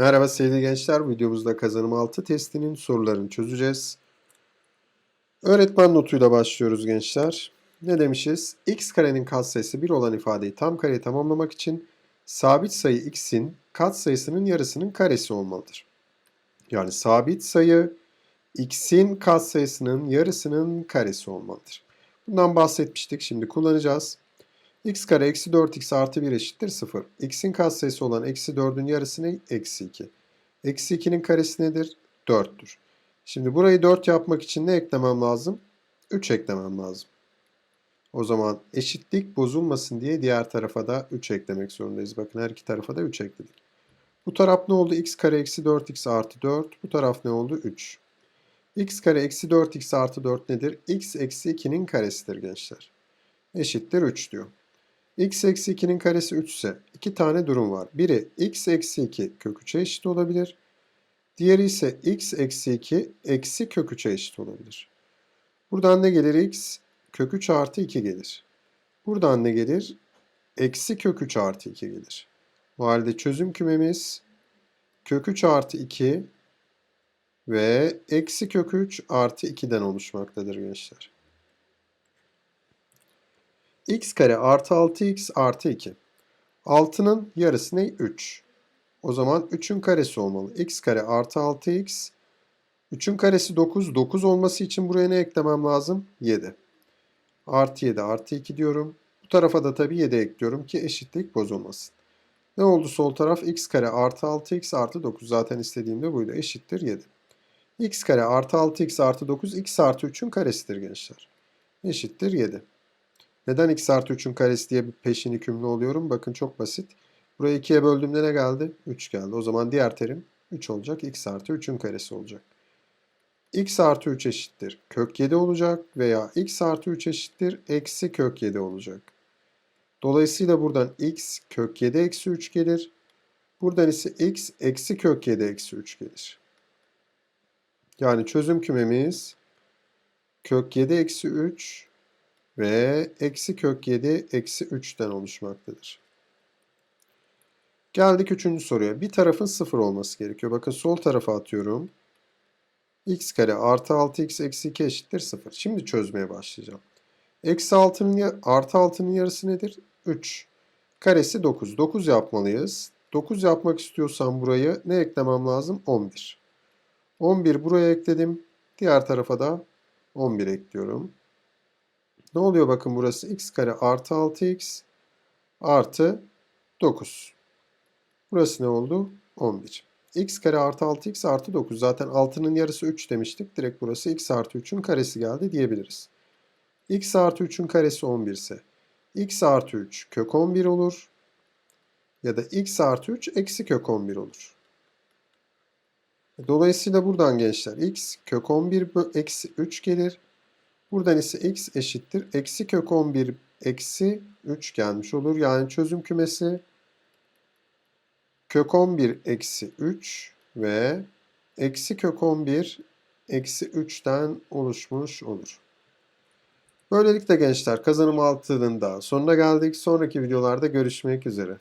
Merhaba sevgili gençler. Videomuzda kazanım 6 testinin sorularını çözeceğiz. Öğretmen notuyla başlıyoruz gençler. Ne demişiz? x karenin katsayısı 1 olan ifadeyi tam kareyi tamamlamak için sabit sayı x'in katsayısının yarısının karesi olmalıdır. Yani sabit sayı x'in katsayısının yarısının karesi olmalıdır. Bundan bahsetmiştik. Şimdi kullanacağız. X kare eksi 4x artı 1 eşittir 0. x'in katsayısı olan eksi 4'ün yarısı ne? Eksi 2. Eksi 2'nin karesi nedir? 4'tür. Şimdi burayı 4 yapmak için ne eklemem lazım? 3 eklemem lazım. O zaman eşitlik bozulmasın diye diğer tarafa da 3 eklemek zorundayız. Bakın her iki tarafa da 3 ekledik. Bu taraf ne oldu? x kare eksi 4x artı 4. Bu taraf ne oldu? 3. x kare eksi 4x artı 4 nedir? x eksi 2'nin karesidir gençler. Eşittir 3 diyor x eksi 2'nin karesi 3 ise iki tane durum var. Biri x eksi 2 kök 3'e eşit olabilir. Diğeri ise x eksi 2 eksi kök 3'e eşit olabilir. Buradan ne gelir x? Kök 3 artı 2 gelir. Buradan ne gelir? Eksi kök 3 artı 2 gelir. O halde çözüm kümemiz kök 3 artı 2 ve eksi kök 3 artı 2'den oluşmaktadır gençler x kare artı 6x artı 2. 6'nın yarısı ne? 3. O zaman 3'ün karesi olmalı. x kare artı 6x. 3'ün karesi 9. 9 olması için buraya ne eklemem lazım? 7. Artı 7 artı 2 diyorum. Bu tarafa da tabii 7 ekliyorum ki eşitlik bozulmasın. Ne oldu sol taraf? x kare artı 6x artı 9. Zaten istediğim de buydu. Eşittir 7. x kare artı 6x artı 9 x artı 3'ün karesidir gençler. Eşittir 7. Neden x artı 3'ün karesi diye bir peşin hükümlü oluyorum? Bakın çok basit. Burayı 2'ye böldüğümde ne geldi? 3 geldi. O zaman diğer terim 3 olacak. x artı 3'ün karesi olacak. x artı 3 eşittir. Kök 7 olacak veya x artı 3 eşittir. Eksi kök 7 olacak. Dolayısıyla buradan x kök 7 eksi 3 gelir. Buradan ise x eksi kök 7 eksi 3 gelir. Yani çözüm kümemiz kök 7 eksi 3 ve eksi kök 7 eksi 3'ten oluşmaktadır. Geldik üçüncü soruya. Bir tarafın sıfır olması gerekiyor. Bakın sol tarafa atıyorum. x kare artı 6x eksi 2 eşittir 0. Şimdi çözmeye başlayacağım. Eksi 6'nın artı 6'nın yarısı nedir? 3. Karesi 9. 9 yapmalıyız. 9 yapmak istiyorsam burayı ne eklemem lazım? 11. 11 buraya ekledim. Diğer tarafa da 11 ekliyorum. Ne oluyor bakın burası x kare artı 6x artı 9. Burası ne oldu? 11. x kare artı 6x artı 9. Zaten 6'nın yarısı 3 demiştik. Direkt burası x artı 3'ün karesi geldi diyebiliriz. x artı 3'ün karesi 11 ise x artı 3 kök 11 olur. Ya da x artı 3 eksi kök 11 olur. Dolayısıyla buradan gençler x kök 11 eksi 3 gelir. Buradan ise x eşittir. Eksi kök 11 eksi 3 gelmiş olur. Yani çözüm kümesi kök 11 eksi 3 ve eksi kök 11 eksi 3'ten oluşmuş olur. Böylelikle gençler kazanım altının da sonuna geldik. Sonraki videolarda görüşmek üzere.